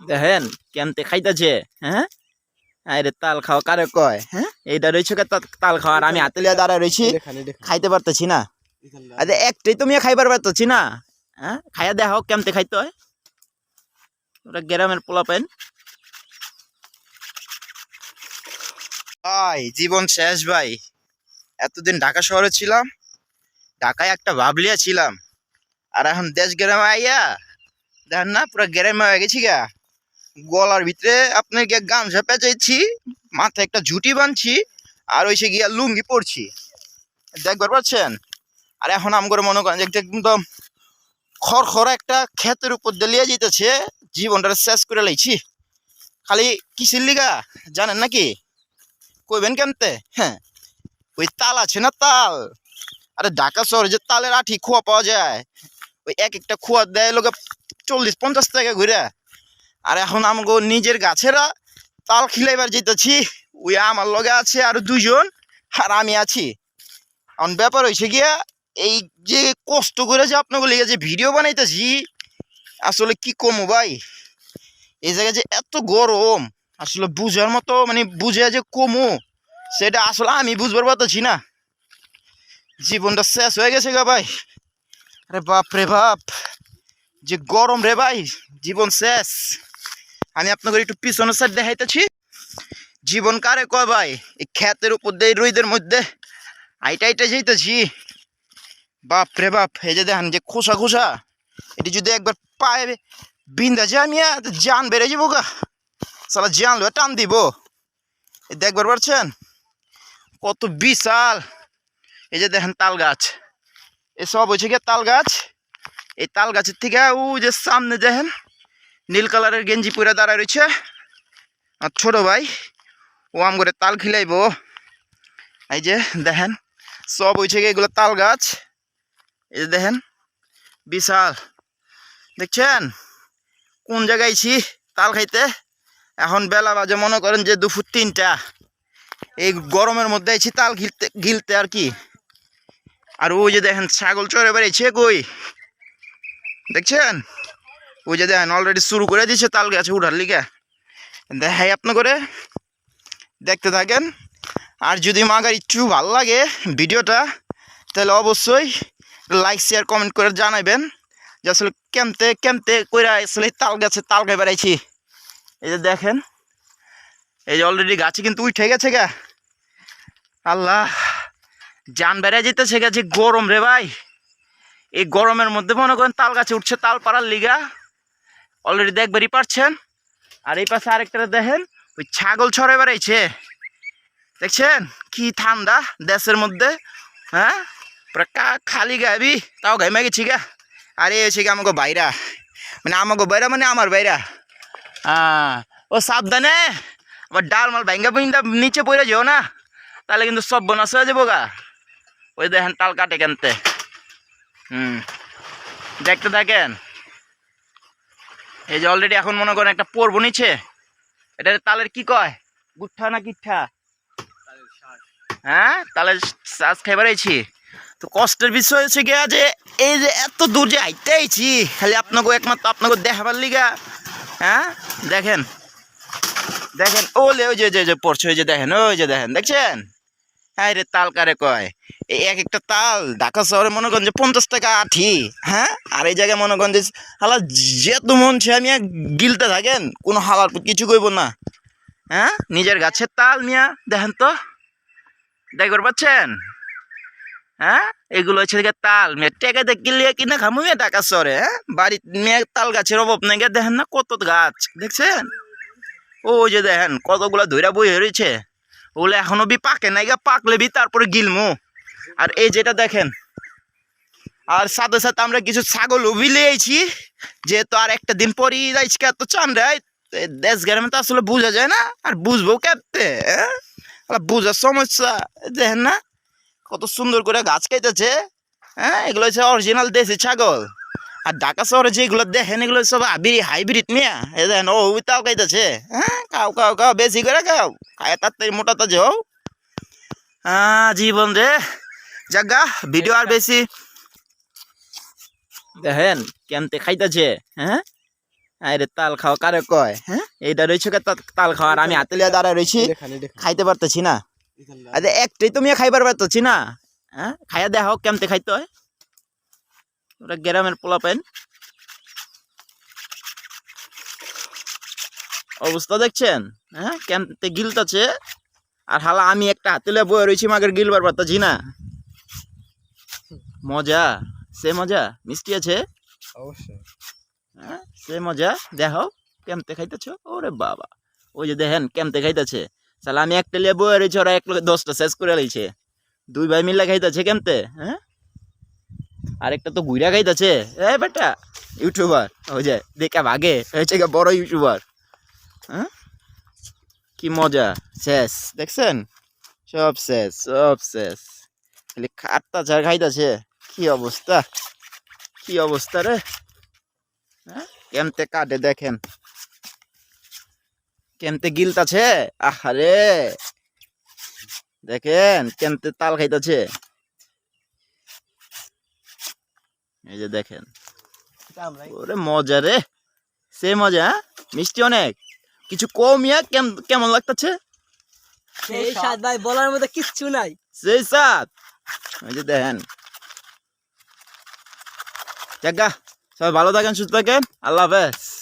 দেখেন কেমতে খাইতেছে হ্যাঁ? আরে তাল খাওয়া কারে কয় হ্যাঁ? এইটা রয়েছে কে তাল খাওয়া আর আমি হাতে লিয়ে দাঁড়ায় রয়েছি খাইতে পারতেছি না। আরে একটাই তুমি খাইবার পারতেছি না হ্যাঁ? খাইয়া দেখাও কেমতে খাইতে হয়। ওরা গ্রামের পোলা পেন ভাই জীবন শেষ ভাই। এতদিন ঢাকা শহরে ছিলাম ঢাকায় একটা ভাবলিয়া ছিলাম। আর এখন দেশ গ্রামে আইয়া দেখেন না পুরো গ্রামে হয়ে গেছি গা। গলার ভিতরে আপনার গিয়ে গামছা পেঁচাইছি, মাথায় একটা ঝুটি বাঁধছি, আর ওই সে গিয়া লুঙ্গি পরছি। দেখবার পাচ্ছেন? আর এখন আম করে মনে করেন যে একদম খড় খড় একটা ক্ষেতের উপর দেলিয়ে যেতেছে জীবনটা শেষ করে লাইছি। খালি কিসের লিগা? জানেন নাকি? কইবেন কেমতে? হ্যাঁ ওই তাল আছে না তাল? আরে ঢাকা শহরে যে তালের আঠি খোয়া পাওয়া যায়, ওই এক একটা খোয়া দেয় লোকে চল্লিশ পঞ্চাশ টাকা ঘুরে আর এখন আমাকে নিজের গাছেরা তাল খিলাইবার যেতেছি ওই আমার লগে আছে আর দুজন আর আমি আছি। এখন ব্যাপার হয়েছে গিয়া, এই যে কষ্ট করে যে আপনাকে লেগে যে ভিডিও বানাইতেছি, আসলে কি কমো ভাই? এই জায়গায় যে এত গরম, আসলে বুঝার মতো মানে বুঝে যে কমো, সেটা আসলে আমি বুঝবার পারতেছি না। জীবনটা শেষ হয়ে গেছে গা ভাই। আরে বাপ রে বাপ, যে গরম রে ভাই, জীবন শেষ। আমি আপনাকে একটু পিছনের সাইড দেখাইতেছি। জীবন কারে কয় ভাই? এই ক্ষেতের উপর দিয়ে, রইদের মধ্যে। আইটা আইটা যাইতেছি। বাপ রে বাপ, এই যে দেখেন যে খোসা খোসা। এটি যদি একবার পায়ে বিন্দা যায়, আমি জান বেড়ে যাব গা। সালা জান লয়ে টান দিব। দেখবার পারছেন? কত বিশাল। এই যে দেখেন তাল গাছ। এসব হয়েছে গিয়ে তাল গাছ। এই তাল গাছের থেকে, ও যে সামনে দেখেন নীল কালারের গেঞ্জি পরে দাঁড়ায় রয়েছে আর ছোট ভাই, ও আম করে তাল খিলাইব। এই যে, দেখেন, সব হয়েছে এগুলো তাল গাছ। এই যে দেখেন, বিশাল। দেখছেন? কোন জায়গায় ছি তাল খাইতে? এখন বেলা বাজে, মনে করেন যে দুপুর তিনটা। এই গরমের মধ্যে আইছি তাল গিলতে গিলতে আর কি। আর ওই যে দেখেন, ছাগল চড়ে বেড়াইছে কই? দেখছেন? ওই যে দেখেন অলরেডি শুরু করে দিয়েছে, তাল গাছে উঠার লিগে। দেখাই আপনি করে। দেখতে থাকেন। আর যদি মাগার একটু ভালো লাগে ভিডিওটা, তাহলে অবশ্যই লাইক শেয়ার কমেন্ট করে জানাবেন যে আসলে কেমতে কেমতে কইরা আসলে তাল গাছে তাল খাই বেড়াইছি। এই যে দেখেন, এই যে অলরেডি গাছে কিন্তু উঠে গেছে গা। আল্লাহ জান বেড়ে যেতেছে গেছে গরম রে ভাই। এই গরমের মধ্যে মনে করেন তাল গাছে উঠছে, তাল পাড়ার লিগা। অলরেডি দেখবারই পারছেন? আর এই পাশে আরেকটা দেখেন, ওই ছাগল ছড়ে বেড়াইছে। দেখছেন? কি ঠান্ডা দেশের মধ্যে হ্যাঁ? পুরা খালি গাবি তাও গাইমা গেছি গা আরে এসে কি আমাকে বাইরা মানে আমাকে বাইরা মানে আমার বাইরা হ্যাঁ ও সাবধানে। আবার ডাল মাল ভাঙ্গা পিঙ্গা নিচে পড়ে যেও না। তাহলে কিন্তু সব বনাস হয়ে যাব গা ওই দেখেন তাল কাটে কেনতে। হুম। দেখতে থাকেন। এই যে অলরেডি এখন মনে করেন একটা পর্ব নিচ্ছে, এটা তালের কি কয়? গুঠা না কিঠা হ্যাঁ? তাহলে শ্বাস খাইবার আইছি। তো কষ্টের বিষয় হচ্ছে গিয়া যে এই যে এত দূর যে আইতে আইছি, খালি আপনাকে একমাত্র আপনাকে দেখাবার লিগা হ্যাঁ? দেখেন। দেখেন, ওলে ওই যে যে পড়ছে, ওই যে দেখেন, ওই যে দেখেন, দেখছেন? হ্যাঁ রে, তাল কারে কয়? এই এক একটা তাল। ঢাকা শহরে মনে যে পঞ্চাশ টাকা আঠি হ্যাঁ? আর এই জায়গায় মনে যে হালা যেহেতু মন সে আমি গিলতে থাকেন, কোনো হালার কিছু কইব না। হ্যাঁ? নিজের গাছের তাল মিয়া, দেখেন তো। দেখবার পাচ্ছেন? হ্যাঁ? এগুলো হচ্ছে দেখে তাল মেয়ে। টেকে গিলিয়ে কিনে খামু মেয়ে ঢাকা শহরে হ্যাঁ? বাড়ির মেয়ে তাল গাছের অভাব নেই দেখেন না কত গাছ, দেখছেন? ওই যে দেখেন, কতগুলো ধৈরা বই রয়েছে ওগুলো এখনও বি পাকে নাই গা, পাকলে বি তারপরে গিলমু। আর এই যেটা দেখেন, আর সাথে সাথে আমরা কিছু ছাগল উবিলে আইছি যেহেতু আর একটা দিন পরই যাইছি তো চান্দ্রাই দেশ গ্রামে তো আসলে বোঝা যায় না, আর বুঝব কেমতে হ্যাঁ? বুঝার সমস্যা, দেখেন না, কত সুন্দর করে গাছ খাইতেছে হ্যাঁ? এগুলো হচ্ছে অরিজিনাল দেশি ছাগল। আর ঢাকা শহরে যেগুলো দেখেন এগুলো সব আবিরি হাইব্রিড মিয়া। এই দেখেন ও তাও খাইতেছে হ্যাঁ খাও খাও খাও বেশি করে খাও। খায় তাড়াতাড়ি মোটা তো যাও হ্যাঁ জীবন রে। জাগা ভিডিও আর বেশি দেখেন কেমতে খাইতেছে হ্যাঁ? আরে তাল খাওয়া কারে কয় হ্যাঁ? এইটা রয়েছে কে তাল খাওয়া আর আমি হাতে লিয়া দাঁড়ায় রয়েছি খাইতে পারতেছি না। আরে একটাই তুমি খাইবার পারতেছি না। হ্যাঁ? খাইয়া দেখাও কেমতে খাইতে হয়। ওরা গ্রামের পোলা পেন অবস্থা দেখছেন? হ্যাঁ কেমতে গিলতাছে আর হালা আমি একটা হাতে লিয়া বয়ে রয়েছি মাগের গিলবার পারতেছি না মজা? সে মজা? মিষ্টি আছে? অবশ্যই। হ্যাঁ সে মজা। দেখো কেমতে খাইতেছ? ওরে বাবা। ওই যে দেখেন কেমতে খাইতেছে। তাহলে আমি একটা লিয়ে বয়ে রয়েছি ওরা এক দশটা শেষ করে লইছে। দুই ভাই মিলে খাইতেছে কেমতে হ্যাঁ? আরেকটা তো গুইরা খাইতেছে এ বেটা, ইউটিউবার, ওই যে, দেখা ভাগে। হয়েছে বড় ইউটিউবার। হ্যাঁ? কি মজা। শেষ, দেখছেন? সব শেষ সব শেষ। খালি খাটটা ছাড় খাইতেছে। কি অবস্থা? কি অবস্থা রে? হ্যাঁ? কেমতে কাটে দেখেন। কেমতে গিলতাছে? আহারে! দেখেন, কেমতে তাল খাইতাছে। এই যে দেখেন। ওরে মজা রে। সে মজা হ্যাঁ? মিষ্টি অনেক। কিছু কমিয়া ইয়া? কেমন লাগতেছে? সেই স্বাদ। ভাই বলার মতো কিচ্ছু নাই। সেই স্বাদ। এই যে দেখেন। জাগা সবাই ভালো থাকেন সুস্থ থাকেন। আল্লাহ হাফেজ।